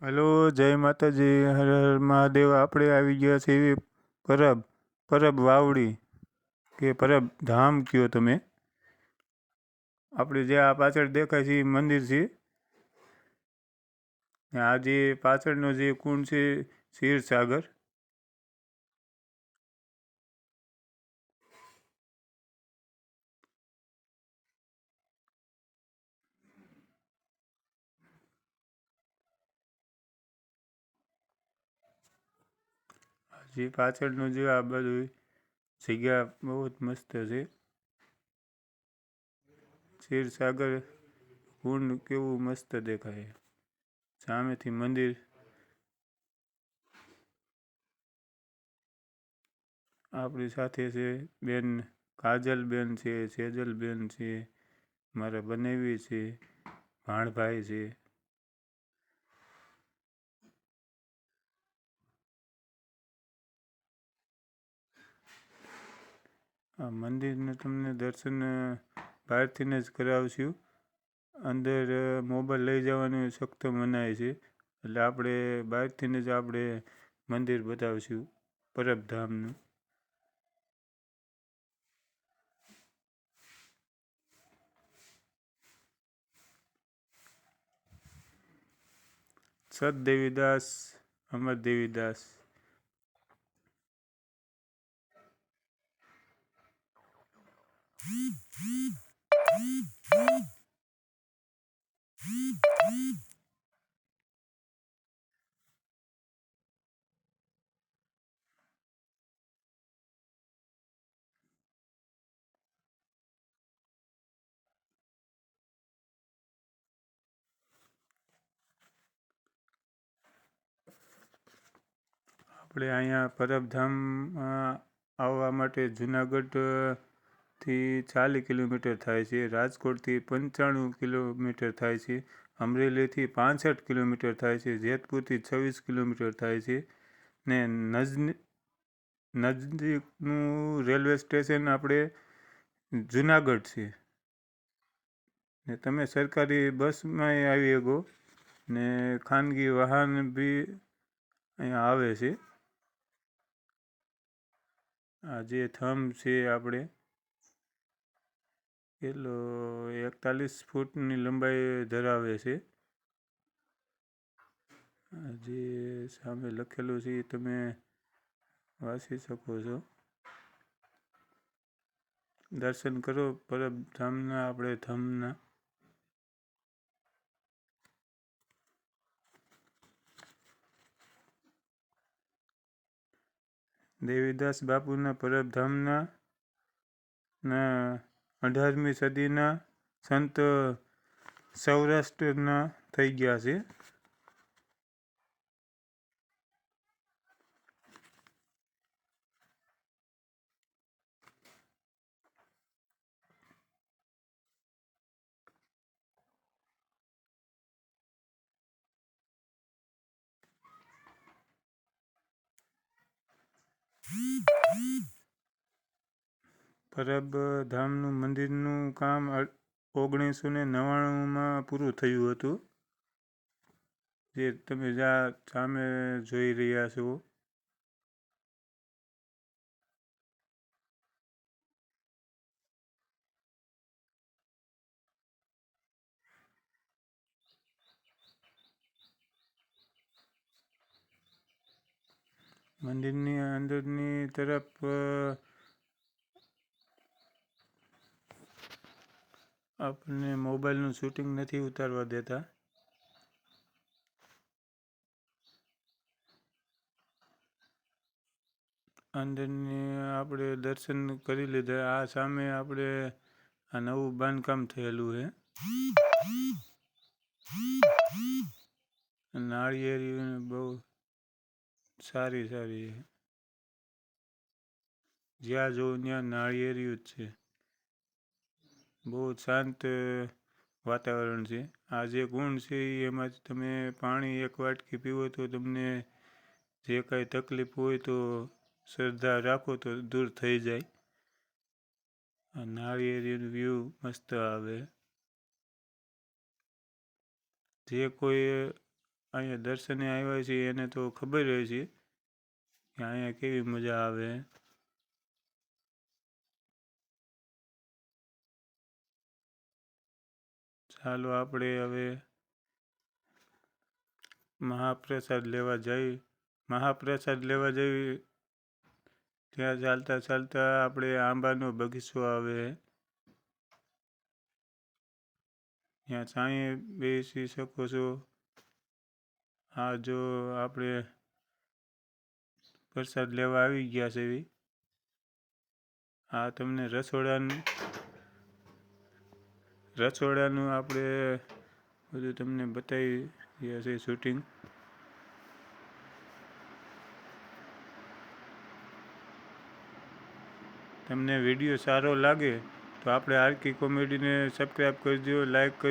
Hello, જય માતાજી. હર હર મહાદેવ. આપણે આવી ગયા છે એવી પરબ પરબ વાવડી કે પરબ ધામ કયો તમે? આપણે જે આ પાછળ દેખાય છે એ મંદિર છે. આ જે પાછળનો જે કુંડ છે, ક્ષીરસાગર. જે પાછળનું જે આ બધું જગ્યા બહુ જ મસ્ત છે. ક્ષીરસાગર કુંડ કેવું મસ્ત દેખાય. સામેથી મંદિર. આપણી સાથે છે બેન કાજલબેન છે, સેજલબેન છે, મારા બનેવી છે, ભાણભાઈ છે. આ મંદિરને તમને દર્શન બહારથીને જ કરાવશું. અંદર મોબાઈલ લઈ જવાનું સખ્ત મનાય છે. એટલે આપણે બહારથીને જ આપણે મંદિર બતાવીશું, પરબધામનું. સતદેવીદાસ અમરદેવીદાસ આપણે અહીંયા પરબધામ આવવા માટે જુનાગઢથી ચાલીસ કિલોમીટર થાય છે રાજકોટથી પંચાણું કિલોમીટર થાય છે અમરેલીથી પાંસઠ કિલોમીટર થાય છે જેતપુરથી છવ્વીસ કિલોમીટર થાય છે ને નજની, નજદીકનું રેલવે સ્ટેશન આપણે જુનાગઢ છે. ને તમે સરકારી બસમાં આવી શકો ને ખાનગી વાહન બી અહીંયા આવે છે. આ જે થંભ છે આપણે કેટલો? એકતાલીસ ફૂટની લંબાઈ ધરાવે છે. જે સામે લખેલું છે એ તમે વાંચી શકો છો. દર્શન કરો પરબ ધામના, આપણે ધામના. દેવીદાસ બાપુના પરબધામના ના અઢારમી સદીના સંત સૌરાષ્ટ્રના થઈ ગયા છે. પરબધામનું મંદિરનું કામ ઓગણીસો ને નવ્વાણુંમાં પૂરું થયું હતું. જે તમે જ્યાં સામે જોઈ રહ્યા છો. મંદિરની અંદરની તરફ આપણને મોબાઈલનું શૂટિંગ નથી ઉતારવા દેતા. અંદરની આપણે દર્શન કરી લીધા. આ સામે આપણે આ નવું બાંધકામ થયેલું છે. નાળિયેરી બહુ સારી સારી જ્યાં જોઉં ત્યાં નાળિયેરિયું જ છે. બહુ શાંત વાતાવરણ છે. આ જે કુંડ છે એમાં તમે પાણી એક વાટકી પીવો તો તમને જે કાંઈ તકલીફ હોય તો શ્રદ્ધા રાખો તો દૂર થઈ જાય. આ નાળિયેરીનું વ્યૂ મસ્ત આવે. જે કોઈ અહીંયા દર્શને આવ્યા છે એને તો ખબર હોય છે કે અહીંયા કેવી મજા આવે. ચાલો આપણે હવે મહાપ્રસાદ લેવા જઈ, મહાપ્રસાદ લેવા જઈ. ત્યાં ચાલતા ચાલતા આપણે આંબાનો બગીચો આવે. ત્યાં છાંયે બેસી શકો છો. આ જો આપણે પ્રસાદ લેવા આવી ગયા છે. આ તમને રસોડાનું રસોડાનું આપણે બધું તમને બતાવી રહ્યા છે શૂટિંગ તમને વીડિયો સારો લાગે તો આપણે આરકી કોમેડીને સબસ્ક્રાઈબ કરજો લાઈક કરજો.